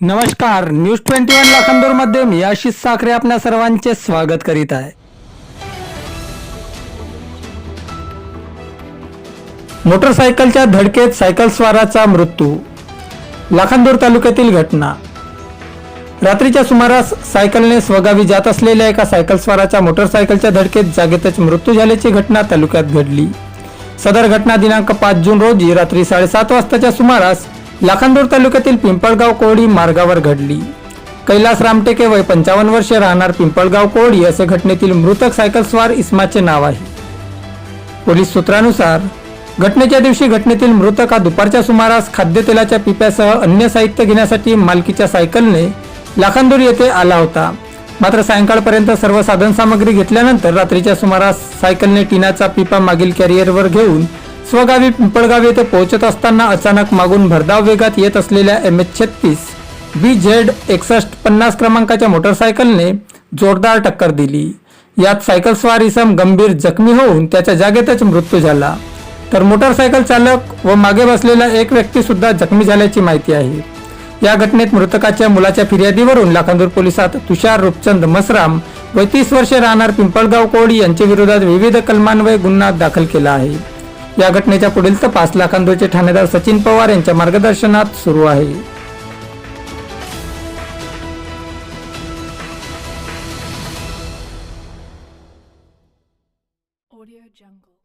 नमस्कार news twenty one लाखांदूरमध्ये मी आशिष साखरे आपल्या सर्वांचे स्वागत करीत आहे. मोटरसायकलच्या धडकेत सायकल स्वाराचा मृत्यू लाखांदूर तालुक्यातील घटना. रात्रीच्या सुमारास सायकलने स्वगावी जात असलेल्या एका सायकल स्वाराच्या मोटरसायकलच्या धडकेत जागेतच मृत्यू झाल्याची घटना तालुक्यात घडली. सदर घटना दिनांक पाच जून रोजी रात्री साडेसात वाजताच्या सुमारास लाखांदूर तालुक्यातील पिंपळगाव कोळी मार्गावर घडली. कैलास रामटेके वय पंचावन्न वर्षे राहणार पिंपळगाव कोळी असे घटनेतील मृतक सायकल स्वार इस्माचे नाव आहे. पोलीस सूत्रानुसार घटनेच्या दिवशी घटनेतील मृतक हा दुपारच्या सुमारास खाद्यतेलाच्या पिप्यासह अन्य साहित्य घेण्यासाठी मालकीच्या सायकलने लाखांदूर येथे आला होता. मात्र सायंकाळपर्यंत सर्व साधनसामग्री घेतल्यानंतर रात्रीच्या सुमारास सायकलने टिनाचा पिपा मागील कॅरियरवर घेऊन स्वगावी पिंपळगाव येथे पोहोचत असताना अचानक मागून भरधाव वेगात येत असलेल्या एम एच छत्तीस बी झेड एकसष्ट पन्नास क्रमांकाच्या मोटरसायकलने जोरदार टक्कर दिली. यात सायकलस्वार इसम गंभीर जखमी होऊन त्याच्या जागेतच मृत्यू झाला. तर मोटरसायकल चालक व मागे बसलेला एक व्यक्ती सुद्धा जखमी झाल्याची माहिती आहे. या घटनेत मृतकाच्या मुलाच्या फिर्यादीवरून लाखांदूर पोलिसात तुषार रूपचंद मसराम व तीस वर्षे राहणार पिंपळगाव कोळी यांच्या विरोधात विविध कलमान्वये गुन्हा दाखल केला आहे. या घटनेच्या पुढील तपास लाखांदूरचे ठाणेदार सचिन पवार यांच्या मार्गदर्शनात सुरू आहे Audio Jungle.